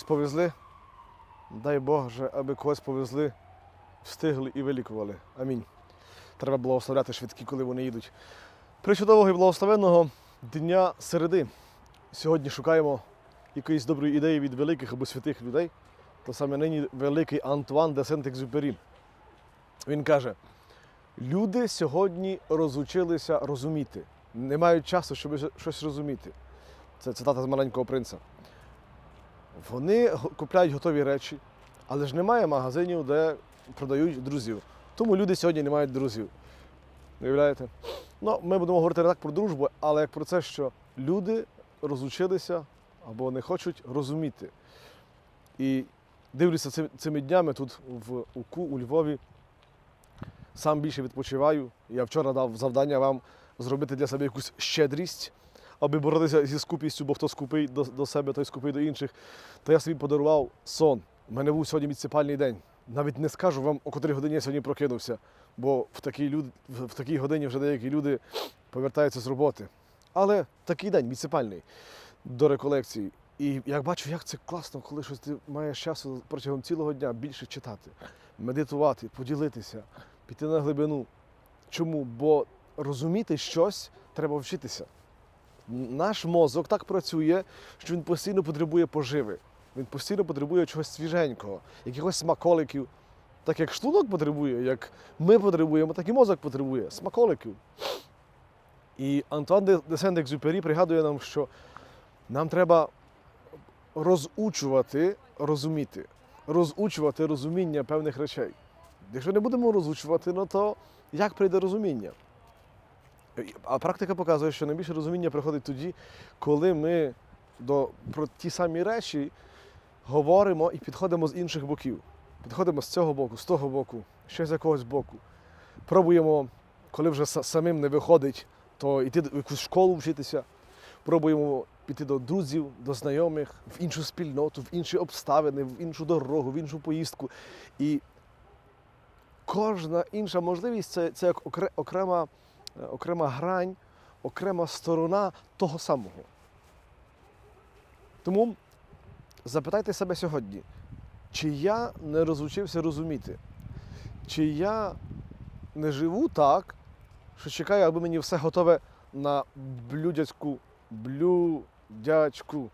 повезли. Дай Бог, же, аби когось повезли, встигли і вилікували. Амінь. Треба благословляти швидкі, коли вони їдуть. Причудового і благословенного дня середи. Сьогодні шукаємо якоїсь доброї ідеї від великих або святих людей. То саме нині великий Антуан де Сент-Екзюпері. Він каже: люди сьогодні розучилися розуміти, не мають часу, щоб щось розуміти. Це цитата з маленького принца. Вони купляють готові речі, але ж немає магазинів, де продають друзів. Тому люди сьогодні не мають друзів. Уявляєте? Ну, ми будемо говорити не так про дружбу, але як про це, що люди розучилися або не хочуть розуміти. І дивлюся цими днями тут в УКУ у Львові. Сам більше відпочиваю. Я вчора дав завдання вам зробити для себе якусь щедрість, аби боротися зі скупістю, бо хто скупий до, до себе, той скупий до інших. То я собі подарував сон. У мене був сьогодні муніципальний день. Навіть не скажу вам, о котрій годині я сьогодні прокинувся, бо в такій, люд... в такій годині вже деякі люди повертаються з роботи. Але такий день муніципальний до реколекції. І як бачу, як це класно, коли щось ти маєш часу протягом цілого дня більше читати, медитувати, поділитися, піти на глибину. Чому? Бо розуміти щось треба вчитися. Наш мозок так працює, що він постійно потребує поживи. Він постійно потребує чогось свіженького, якихось смаколиків. Так як шлунок потребує, як ми потребуємо, так і мозок потребує смаколиків. І Антуан де Сент-Екзюпері пригадує нам, що нам треба розучувати розуміти, розучувати розуміння певних речей. Якщо не будемо розучувати, ну то як прийде розуміння? А практика показує, що найбільше розуміння приходить тоді, коли ми до, про ті самі речі говоримо і підходимо з інших боків. Підходимо з цього боку, з того боку, ще з якогось боку. Пробуємо, коли вже самим не виходить, то йти в якусь школу вчитися. Пробуємо піти до друзів, до знайомих, в іншу спільноту, в інші обставини, в іншу дорогу, в іншу поїздку. І кожна інша можливість це, це як окре- окрема, окрема грань, окрема сторона того самого. Тому запитайте себе сьогодні, чи я не розучився розуміти, чи я не живу так, що чекаю, аби мені все готове на блюдячку, блюдячку,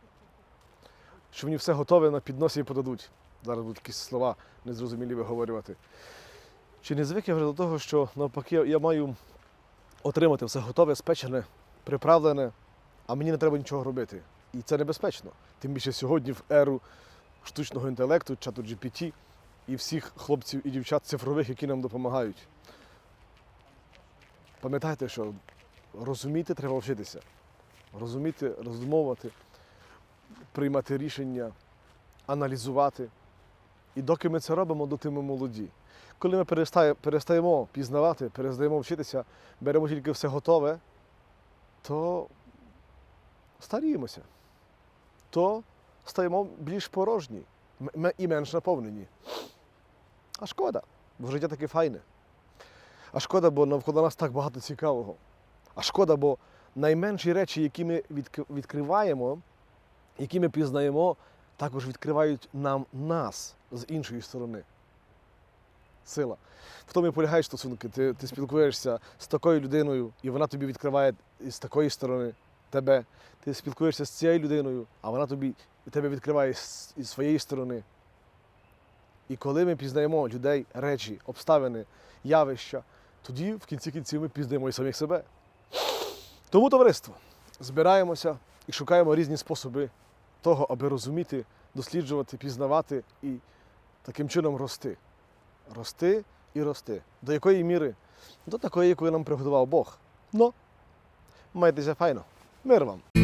що мені все готове на підносі і подадуть. Зараз будуть якісь слова незрозумілі виговорювати. Чи не звик я вже до того, що навпаки я маю отримати все готове, спечене, приправлене, а мені не треба нічого робити. І це небезпечно. Тим більше сьогодні в еру штучного інтелекту, чату GPT і всіх хлопців і дівчат цифрових, які нам допомагають. Пам'ятайте, що розуміти треба вчитися. Розуміти, роздумовувати, приймати рішення, аналізувати. І доки ми це робимо, доти ми молоді. Коли ми перестає- перестаємо пізнавати, перестаємо вчитися, беремо тільки все готове, то старіємося, то стаємо більш порожні і менш наповнені. А шкода, бо життя таке файне. А шкода, бо навколо нас так багато цікавого. А шкода, бо найменші речі, які ми відкриваємо, які ми пізнаємо, також відкривають нам нас з іншої сторони. Сила. В тому і полягають стосунки. Ти, ти спілкуєшся з такою людиною, і вона тобі відкриває з такої сторони тебе. Ти спілкуєшся з цією людиною, а вона тобі тебе відкриває з, із своєї сторони. І коли ми пізнаємо людей, речі, обставини, явища, тоді в кінці кінців ми пізнаємо і самих себе. Тому, товариство, збираємося і шукаємо різні способи того, аби розуміти, досліджувати, пізнавати і таким чином рости. Рости і рости. До якої міри? До такої, яку нам приготував Бог. Ну, майтеся файно. Мир вам!